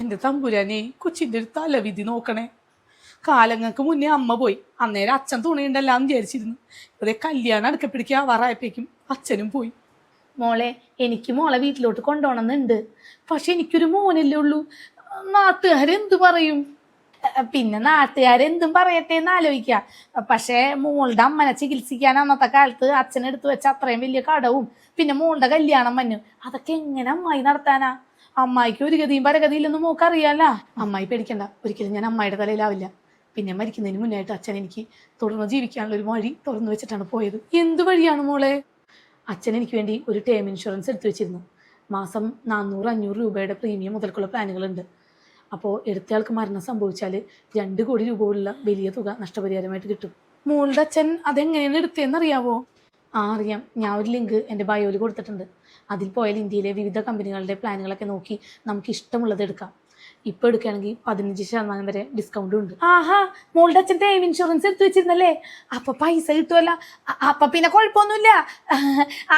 എന്റെ തമ്പുരാനെ കൊച്ചിന്റെ ഒരു തലവിധി നോക്കണേ. കാലങ്ങൾക്ക് മുന്നേ അമ്മ പോയി. അന്നേരം അച്ഛൻ തുണിയുണ്ടല്ലോ എന്ന് വിചാരിച്ചിരുന്നു. ഇവിടെ കല്യാണം അടുക്കപ്പിടിക്കുക വറായപ്പേക്കും അച്ഛനും പോയി. മോളെ എനിക്ക് മോളെ വീട്ടിലോട്ട് കൊണ്ടുപോകണമെന്നുണ്ട്. പക്ഷെ എനിക്കൊരു മോനല്ലേ ഉള്ളൂ. നാട്ടുകാരെന്ത് പറയും? പിന്നെ നാട്ടുകാരെന്തും പറയട്ടെ എന്ന് ആലോചിക്കുക. പക്ഷേ മോളുടെ അമ്മനെ ചികിത്സിക്കാൻ അന്നത്തെ കാലത്ത് അച്ഛനെടുത്ത് വെച്ച അത്രയും വലിയ കടവും പിന്നെ മോളുടെ കല്യാണം മഞ്ഞു അതൊക്കെ എങ്ങനെ അമ്മായി നടത്താനാ? അമ്മായിക്ക് ഒരു ഗതിയും പരഗതിയില്ലെന്ന് അറിയാല്ല അമ്മായി പേടിക്കണ്ട. ഒരിക്കലും ഞാൻ അമ്മായിയുടെ തലയിലാവില്ല. പിന്നെ മരിക്കുന്നതിന് മുന്നായിട്ട് അച്ഛൻ എനിക്ക് തുടർന്ന് ജീവിക്കാനുള്ള ഒരു വഴി തുറന്നു വെച്ചിട്ടാണ് പോയത്. എന്ത് വഴിയാണ് മോളെ? അച്ഛൻ എനിക്ക് വേണ്ടി ഒരു ടേം ഇൻഷുറൻസ് എടുത്തു വെച്ചിരുന്നു. മാസം നാനൂറ് അഞ്ഞൂറ് രൂപയുടെ പ്രീമിയം മുതൽക്കുള്ള പ്ലാനുകളുണ്ട് അപ്പോൾ എടുത്തയാൾക്ക് മരണം സംഭവിച്ചാൽ രണ്ട് കോടി രൂപ ഉള്ള വലിയ തുക നഷ്ടപരിഹാരമായിട്ട് കിട്ടും. മോളുടെ അച്ഛൻ അതെങ്ങനെയാണ് എടുത്തതെന്ന് അറിയാവോ ആ അറിയാം. ഞാൻ ഒരു ലിങ്ക് എന്റെ ബയോയിൽ കൊടുത്തിട്ടുണ്ട്. അതിൽ പോയാൽ ഇന്ത്യയിലെ വിവിധ കമ്പനികളുടെ പ്ലാനുകളൊക്കെ നോക്കി നമുക്ക് ഇഷ്ടമുള്ളത് എടുക്കാം. ഇപ്പൊ എടുക്കുകയാണെങ്കിൽ പതിനഞ്ച് ശതമാനം വരെ ഡിസ്കൗണ്ട് ഉണ്ട്. ആഹാ മോളുടെ അച്ഛൻ ടൈം ഇൻഷുറൻസ് എടുത്തു വെച്ചിരുന്നല്ലേ? അപ്പൊ പൈസ കിട്ടുമല്ല അപ്പൊ പിന്നെ കുഴപ്പമൊന്നുമില്ല.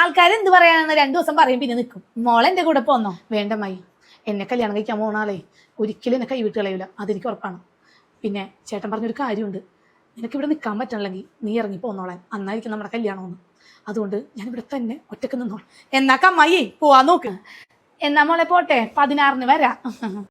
ആൾക്കാർ എന്ത് പറയാനെന്ന് രണ്ടു ദിവസം പറയും പിന്നെ നിൽക്കും മോളെന്റെ കൂടെ പോന്നോ? വേണ്ട മൈ എന്നെ കല്യാണം കഴിക്കാൻ ആളെ ഒരിക്കലും എന്നെ കൈവിട്ട് കളയില്ല അതെനിക്ക് ഉറപ്പാണ്. പിന്നെ ചേട്ടൻ പറഞ്ഞൊരു കാര്യമുണ്ട്. നിനക്ക് ഇവിടെ നിൽക്കാൻ പറ്റണില്ലെങ്കിൽ നീ ഇറങ്ങി പോന്നോളാൻ. അന്നായിരിക്കും നമ്മുടെ കല്യാണമെന്ന് അതുകൊണ്ട് ഞാൻ ഇവിടെ തന്നെ ഒറ്റയ്ക്ക് നിന്നോളാം. എന്നാ കമ്മായി പോവാൻ നോക്ക്. എന്നാ മോളെ പോട്ടെ പതിനാറിന് വരാം.